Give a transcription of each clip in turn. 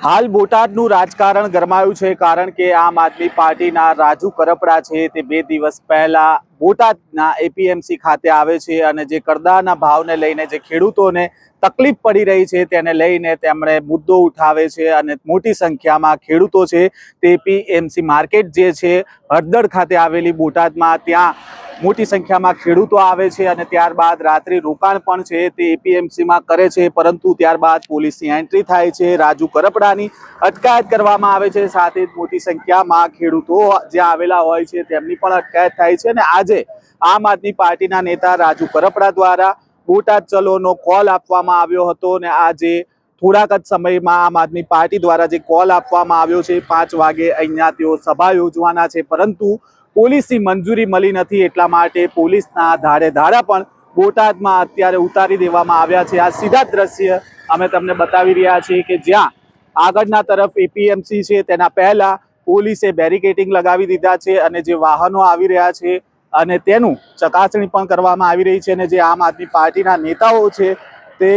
હાલ બોટાદનું રાજકારણ ગરમાયું છે કારણ કે આમ આદમી પાર્ટીના રાજુ કરપડા છે તે બે દિવસ પહેલા બોટાદના એપીએમસી ખાતે આવે છે અને જે કરદાના ભાવને લઈને જે ખેડૂતોને તકલીફ પડી રહી છે તેને લઈને તેમણે મુદ્દો ઉઠાવે છે અને મોટી સંખ્યામાં ખેડૂતો છે તે એપીએમસી માર્કેટ જે છે હળદર ખાતે આવેલી બોટાદમાં ત્યાં મોટી સંખ્યામાં ખેડૂતો આવે છે અને ત્યારબાદ રાત્રે રોકાણ પણ છે તે એપીએમસીમાં કરે છે, પરંતુ ત્યારબાદ પોલીસની એન્ટ્રી થાય છે. રાજુ કરપડાની અટકાયત કરવામાં આવે છે, સાથે જ મોટી સંખ્યામાં ખેડૂતો જ્યાં આવેલા હોય છે તેમની પણ અટકાયત થાય છે અને આજે આમ આદમી પાર્ટીના નેતા રાજુ કરપડા દ્વારા બોટાદ ચલોનો કોલ આપવામાં આવ્યો હતો અને આજે થોડાક જ સમયમાં આમ આદમી પાર્ટી દ્વારા જે કોલ આપવામાં આવ્યો છે, પાંચ વાગે અહીંયા તેઓ સભા યોજવાના છે, પરંતુ પોલીસની મંજૂરી મળી નથી એટલા માટે પોલીસના ધારે ધારા પણ બોટાદમાં અત્યારે ઉતારી દેવામાં આવ્યા છે. આ સીધા દ્રશ્ય અમે તમને બતાવી રહ્યા છીએ કે જ્યાં આગળના તરફ એપીએમસી છે, તેના પહેલા પોલીસે બેરિકેટિંગ લગાવી દીધા છે અને જે વાહનો આવી રહ્યા છે અને તેનું ચકાસણી પણ કરવામાં આવી રહી છે અને જે આમ આદમી પાર્ટીના નેતાઓ છે, તે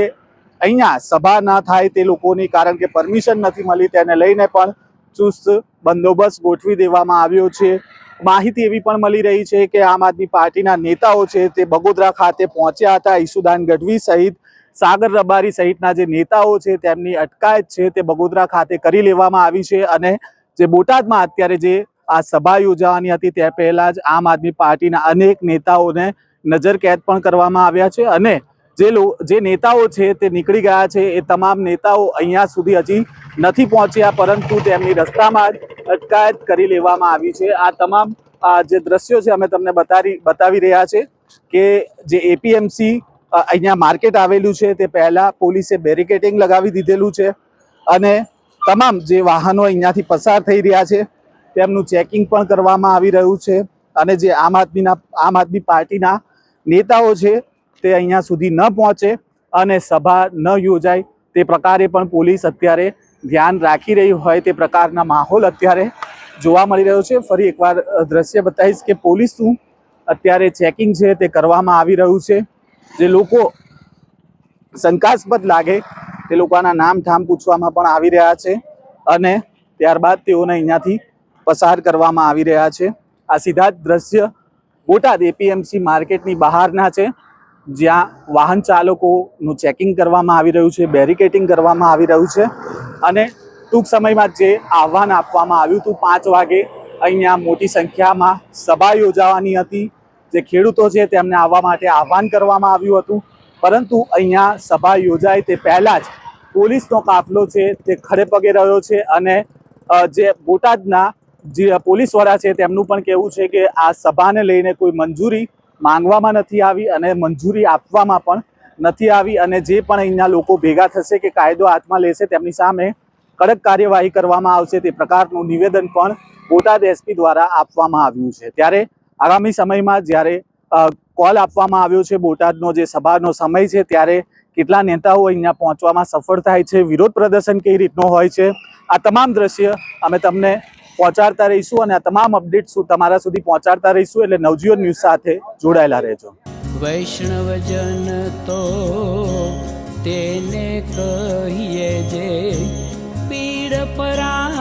અહીંયા સભા ના થાય તે લોકોની કારણ કે પરમિશન નથી મળી, તેને લઈને પણ ચુસ્ત બંદોબસ્ત ગોઠવી દેવામાં આવ્યો છે. માહિતી એવી પણ મળી રહી છે કે આમ આદમી પાર્ટીના નેતાઓ છે તે બગોદરા ખાતે પહોંચ્યા હતા. ઈસુદાન ગઢવી સહિત, સાગર રબારી સહિતના જે નેતાઓ છે તેમની અટકાયત છે તે બગોદરા ખાતે કરી લેવામાં આવી છે અને જે બોટાદમાં અત્યારે જે આ સભા યોજાવાની હતી તે પહેલા જ આમ આદમી પાર્ટીના અનેક નેતાઓને નજરકેદ પણ કરવામાં આવ્યા છે અને જે જે નેતાઓ છે તે નીકળી ગયા છે, એ તમામ નેતાઓ અહીંયા સુધી હજી નથી પહોંચ્યા, પરંતુ તેમની રસ્તામાં જ અટકાયત કરી લેવામાં આવી છે. આ તમામ જે દ્રશ્યો છે, અમે તમને બતાવી બતાવી રહ્યા છે કે જે એપીએમસી અહીંયા માર્કેટ આવેલું છે, તે પહેલાં પોલીસે બેરિકેટિંગ લગાવી દીધેલું છે અને તમામ જે વાહનો અહીંયાથી પસાર થઈ રહ્યા છે, તેમનું ચેકિંગ પણ કરવામાં આવી રહ્યું છે અને જે આમ આદમીના, આમ આદમી પાર્ટીના નેતાઓ છે તે અહીંયા સુધી ન પહોંચે અને સભા ન યોજાય, તે પ્રકારે પણ પોલીસ અત્યારે ધ્યાન રાખી રહી હોય તે પ્રકારના માહોલ અત્યારે જોવા મળી રહ્યો છે. ફરી એકવાર દ્રશ્ય બતાવીશ કે પોલીસનું અત્યારે ચેકિંગ છે તે કરવામાં આવી રહ્યું છે. જે લોકો શંકાસ્પદ લાગે તે લોકોના નામ ઠામ પૂછવામાં પણ આવી રહ્યા છે અને ત્યારબાદ તેઓને અહીંયાથી પસાર કરવામાં આવી રહ્યા છે. આ સીધા જ દ્રશ્ય બોટાદ એપીએમસી માર્કેટની બહારના છે. જ્યાં વાહન ચાલકોનું ચેકિંગ કરવામાં આવી રહ્યું છે બેરિકેટિંગ કરવામાં આવી રહ્યું છે અને ટૂંક સમયમાં જ આહવાન આપવામાં આવ્યું હતું, પાંચ વાગે અહીંયા મોટી સંખ્યામાં સભા યોજાવાની હતી. જે ખેડૂતો છે તેમને આવવા માટે આહવાન કરવામાં આવ્યું હતું. પરંતુ અહીંયા સભા યોજાય તે પહેલાં જ પોલીસનો કાફલો છે તે ખડે પગે રહ્યો છે અને જે બોટાદના જે પોલીસવાળા છે તેમનું પણ કહેવું છે કે આ સભાને લઈને કોઈ મંજૂરી માંગવામાં નથી આવી અને મંજૂરી આપવામાં પણ નથી આવી અને જે પણ અહીંના લોકો ભેગા થશે કે કાયદો હાથમાં લેશે તેમની સામે કડક કાર્યવાહી કરવામાં આવશે તે પ્રકારનું નિવેદન પણ બોટાદ એસપી દ્વારા આપવામાં આવ્યું છે. ત્યારે આગામી સમયમાં જ્યારે કોલ આપવામાં આવ્યો છે બોટાદનો જે સભાનો સમય છે ત્યારે કેટલા નેતાઓ અહીંયા પહોંચવામાં સફળ થાય છે, વિરોધ પ્રદર્શન કઈ રીતનો હોય છે, આ તમામ દ્રશ્ય અમે તમને પહોંચાડતા રહીશું અને આ તમામ શું તમારા સુધી પહોંચાડતા રહીશું એટલે નવજીવન ન્યૂઝ સાથે જોડાયેલા રહેજો. વૈષ્ણવજન તો તેને કહીએ જે પીડ પરાઈ